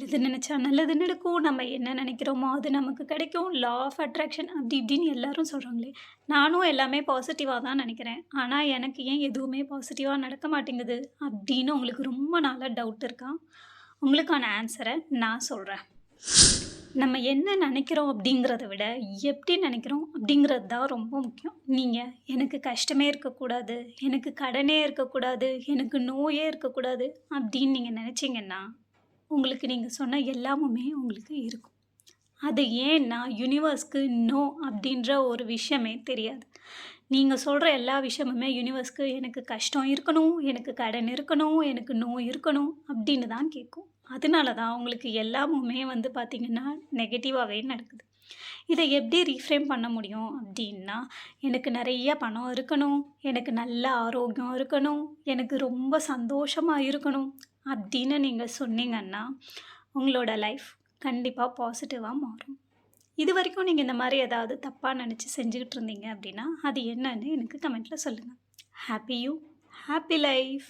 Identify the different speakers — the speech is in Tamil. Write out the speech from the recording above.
Speaker 1: நல்லது நினச்சா நல்லது நடக்கும் நம்ம என்ன நினைக்கிறோமோ அது நமக்கு கிடைக்கும். லா ஆஃப் அட்ராக்ஷன் அப்படி இப்படின்னு எல்லாரும் சொல்கிறாங்களே நானும் எல்லாமே பாசிட்டிவாக தான் நினைக்கிறேன். ஆனால் எனக்கு ஏன் எதுவுமே பாசிட்டிவாக நடக்க மாட்டேங்குது? அப்படின்னு உங்களுக்கு ரொம்ப நாளாக டவுட் இருக்கா? உங்களுக்கான ஆன்சரை நான் சொல்கிறேன் நம்ம என்ன நினைக்கிறோம் அப்படிங்கிறத விட எப்படி நினைக்கிறோம் அப்படிங்கிறது தான் ரொம்ப முக்கியம். நீங்கள் எனக்கு கஷ்டமே இருக்கக்கூடாது. எனக்கு கடனே இருக்கக்கூடாது. எனக்கு நோயே இருக்கக்கூடாது அப்படின்னு நீங்கள் நினச்சிங்கன்னா உங்களுக்கு நீங்கள் சொன்ன எல்லாமுமே உங்களுக்கு இருக்கும். அது ஏன்னா யூனிவர்ஸ்க்கு நோ அப்படின்ற ஒரு விஷயமே தெரியாது. நீங்கள் சொல்கிற எல்லா விஷயமுமே யூனிவர்ஸ்க்கு எனக்கு கஷ்டம் இருக்கணும் எனக்கு கடன் இருக்கணும் எனக்கு நோய் இருக்கணும் அப்படின்னு தான் கேட்கும். அதனால தான் உங்களுக்கு எல்லாமுமே வந்து பார்த்திங்கன்னா நெகட்டிவாகவே நடக்குது. இதை எப்படி ரீஃப்ரேம் பண்ண முடியும் அப்படின்னா எனக்கு நிறைய பணம் இருக்கணும் எனக்கு நல்ல ஆரோக்கியம் இருக்கணும் எனக்கு ரொம்ப சந்தோஷமாக இருக்கணும் அப்படின்னு நீங்கள் சொன்னீங்கன்னா உங்களோட லைஃப் கண்டிப்பாக பாசிட்டிவாக மாறும். இது வரைக்கும் நீங்கள் இந்த மாதிரி ஏதாவது தப்பாக நினச்சி செஞ்சுக்கிட்டு இருந்தீங்க அப்படின்னா அது என்னன்னு எனக்கு கமெண்ட்டில் சொல்லுங்கள் ஹாப்பி யூ ஹாப்பி லைஃப்